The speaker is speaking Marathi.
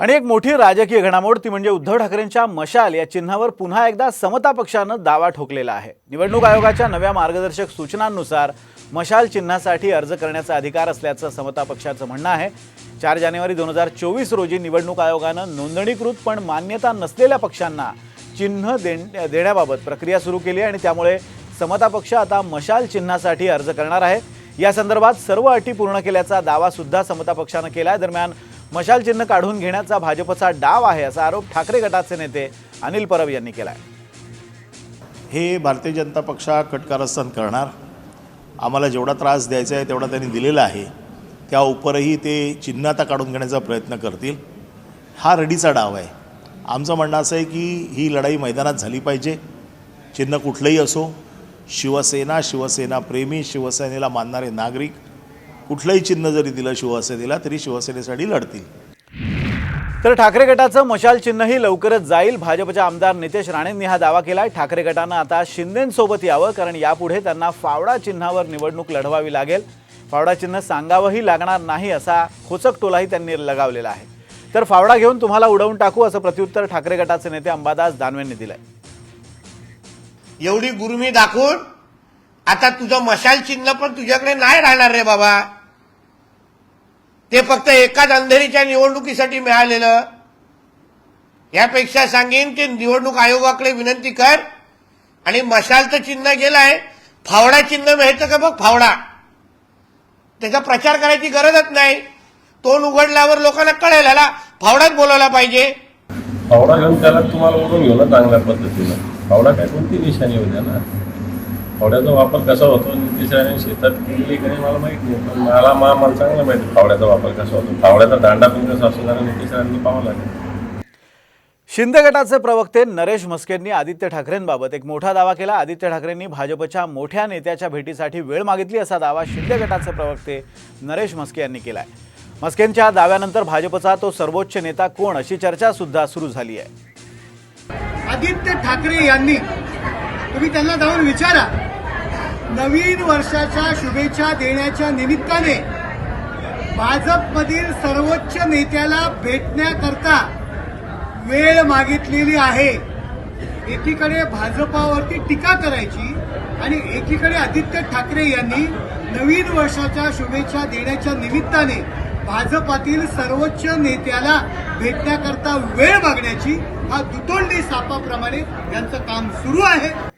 आणि एक मोठी राजकीय घडामोड ती म्हणजे उद्धव ठाकरेंच्या मशाल या चिन्हावर पुन्हा एकदा समता पक्षानं दावा ठोकलेला आहे. निवडणूक आयोगाच्या नव्या मार्गदर्शक सूचनांनुसार मशाल चिन्हासाठी अर्ज करण्याचा अधिकार असल्याचं समता पक्षाचं म्हणणं आहे. चार जानेवारी दोन हजार चोवीस रोजी निवडणूक आयोगानं नोंदणीकृत पण मान्यता नसलेल्या पक्षांना चिन्ह देण्याबाबत प्रक्रिया सुरू केली आहे आणि त्यामुळे समता पक्ष आता मशाल चिन्हासाठी अर्ज करणार आहे. या संदर्भात सर्व अटी पूर्ण केल्याचा दावा सुद्धा समता पक्षानं केला आहे दरम्यान मशाल चिन्ह काढून घेण्याचा भाजपचा डाव आहे असा आरोप ठाकरे गटाचे नेते अनिल परब यांनी केला आहे हे भारतीय जनता पक्ष कटकारस्थान करणार. आम्हाला जेवढा त्रास द्यायचा आहे तेवढा त्यांनी दिलेला आहे. त्या उपरही ते चिन्ह आता काढून घेण्याचा प्रयत्न करतील. हा रडीचा डाव आहे. आमचं म्हणणं असं आहे की ही लढाई मैदानात झाली पाहिजे. चिन्ह कुठलंही असो शिवसेना शिवसेना प्रेमी शिवसेनेला मानणारे नागरिक कुठलंही चिन्ह जरी दिलं शिवसेनेला तरी शिवसेनेसाठी लढतील. तर ठाकरे गटाचं मशाल चिन्हही लवकरच जाईल. भाजपच्या आमदार नितेश राणेंनी हा दावा केला ठाकरे गटानं आता शिंदेंसोबत यावं कारण यापुढे त्यांना फावडा चिन्हावर निवडणूक लढवावी लागेल. फावडा चिन्ह सांगावंही लागणार नाही असा खोचक टोलाही त्यांनी लगावलेला आहे. तर फावडा घेऊन तुम्हाला उडवून टाकू असं प्रत्युत्तर ठाकरे गटाचे नेते अंबादास दानवेंनी दिलंय. एवढी गुरुमी दाखवून आता तुझं मशाल चिन्ह पण तुझ्याकडे नाही राहणार रे बाबा. ते फक्त एकाच अंधेरीच्या निवडणुकीसाठी मिळालेलं. यापेक्षा सांगेन ते निवडणूक आयोगाकडे विनंती कर आणि मशालचं चिन्ह गेलाय. फावडा चिन्ह मिळतं का बघ फावडा. त्याचा प्रचार करायची गरजच नाही. तोंड उघडल्यावर लोकांना कळेल ह्याला फावडाच बोलायला पाहिजे. फावडा घेऊन त्याला तुम्हाला उडून घेऊ ना चांगल्या पद्धतीनं. फावडा काय कोणती निशाणी होत्या ना? फावड्याचा वापर कसा होतो नितीश राणे शेतात गेली की नाही मला माहीत नाही पण मला मा मला चांगलं माहिती फावड्याचा वापर कसा होतो. फावड्याचा दांडा पण कसा असतो जरा नितीश राणेंनी पाहावं लागेल. शिंदे गटाचे प्रवक्ते नरेश म्हस्केंनी आदित्य ठाकरेंबाबत एक मोठा दावा केला. आदित्य ठाकरेंनी भाजपच्या मोठ्या नेत्याच्या भेटीसाठी वेळ मागितली असा दावा शिंदे गटाचे प्रवक्ते नरेश म्हस्के यांनी केला आहे म्हस्केंच्या दाव्यानंतर भाजपचा तो सर्वोच्च नेता कोण अशी चर्चा सुद्धा सुरू झाली आहे. आदित्य ठाकरे यांनी तुम्ही त्यांना जाऊन विचारा. नवीन वर्षाच्या शुभेच्छा देण्याच्या निमित्ताने भाजपमधील सर्वोच्च नेत्याला भेटण्याकरता वेळ मागितलेली आहे. एकीकडे भाजपावरती टीका करायची आणि एकीकडे आदित्य ठाकरे यांनी नवीन वर्षाच्या शुभेच्छा देण्याच्या निमित्ताने भाजपातील सर्वोच्च नेत्याला भेटण्याकरता वेळ मागण्याची हा दुतोंडी सापाप्रमाणे यांचं काम सुरू आहे.